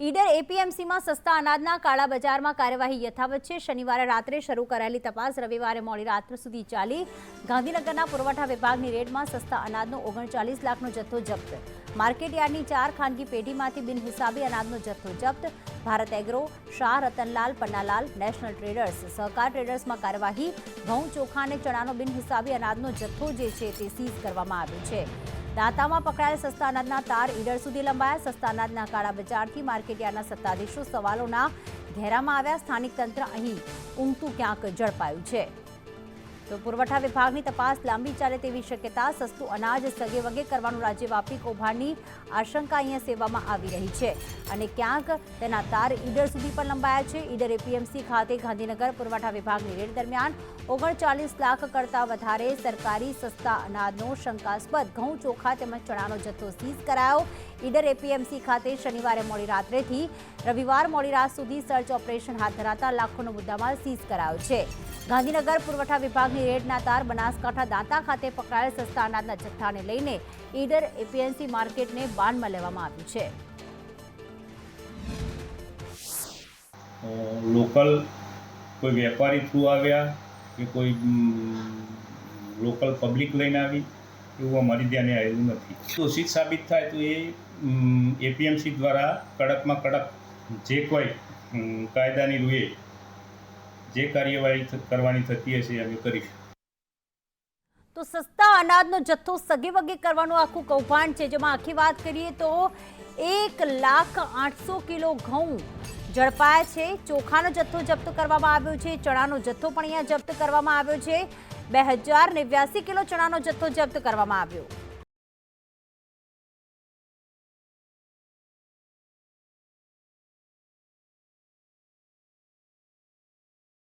ઈડર એપીએમસીમાં સસ્તા અનાજના કાળા બજારમાં કાર્યવાહી યથાવત છે. શનિવારે રાત્રે શરૂ કરાયેલી તપાસ રવિવારે મોડી રાત્ર સુધી ચાલી. ગાંધીનગરના પુરવઠા વિભાગની રેડમાં સસ્તા અનાજનો ઓગણચાલીસ લાખનો જથ્થો જપ્ત. માર્કેટયાર્ડની ચાર ખાનગી પેઢીમાંથી બિનહિસાબી અનાજનો જથ્થો જપ્ત. Bharat Agro, Shah, Ratanlal, Pannalal, National Traders. Sahakar ટ્રેડર્સમાં કાર્યવાહી. ઘઉં, ચોખા અને ચણાનો બિનહિસાબી અનાજનો જથ્થો જે છે તે સીઝ કરવામાં આવ્યો છે. દાંતામાં પકડાયેલ સસ્તા અનાજના તાર ઈડર સુધી લંબાયા. સસ્તા અનાજના કાળા બજારથી માર્કેટયાર્ડના સત્તાધીશો સવાલોના ઘેરામાં આવ્યા. સ્થાનિક તંત્ર અહીં ઊંઘતું ક્યાંક ઝડપાયું છે. તો પુરવઠા વિભાગની તપાસ લાંબી ચાલે તેવી શક્યતા, સસ્તું અનાજ, સગે વગે કરવાનું રાજ્યવ્યાપી કૌભાંડની આશંકા અહીંયા સેવામાં આવી રહી છે. અને ક્યાંક તેના તાર ઈડર સુધી પણ લંબાયા છે. ઈડર એપીએમસી ખાતે ગાંધીનગર પુરવઠા વિભાગની રેડ દરમિયાન ઓગણચાલીસ લાખ કરતાં વધારે સરકારી સસ્તા અનાજનો શંકાસ્પદ ઘઉં ચોખા તેમજ ચણાનો જથ્થો સીઝ કરાયો. ઈડર એપીએમસી ખાતે શનિવારે મોડી રાત્રેથી રવિવાર મોડી રાત સુધી સર્ચ ઓપરેશન હાથ ધરાતા લાખોનો મુદ્દામાલ સીઝ કરાયો છે. ગાંધીનગર પુરવઠા વિભાગની રેડના તાર બનાસકાંઠા દાંતા ખાતે પકડાયેલ સસ્તા અનાજના જથ્થાને લઈને ઈડર એપીએમસી માર્કેટને બાનમાં લેવામાં આવ્યું છે. લોકલ કોઈ વેપારી થ્રુ આવ્યા કે કોઈ લોકલ પબ્લિક લઈને આવી, એવું અમારી ધ્યાને આવેલું નથી. દોષિત સાબિત થાય તો એ એપીએમસી દ્વારા કડકમાં કડક જે કોઈ કાયદાની રૂએ જે કાર્યવાહી કરવાની થતી હશે અમે કરીશું. તો સસ્તા અનાજનો જથ્થો સગે વગે કરવાનું આખું કૌભાંડ છે. જેમાં આખી વાત કરીએ તો એક લાખ આઠસો કિલો ઘઉં ઝડપાયા છે. ચોખાનો જથ્થો જપ્ત કરવામાં આવ્યો છે. ચણાનો જથ્થો પણ અહીંયા જપ્ત કરવામાં આવ્યો છે. બે હજાર નેવ્યાસી કિલો ચણાનો જથ્થો જપ્ત કરવામાં આવ્યો.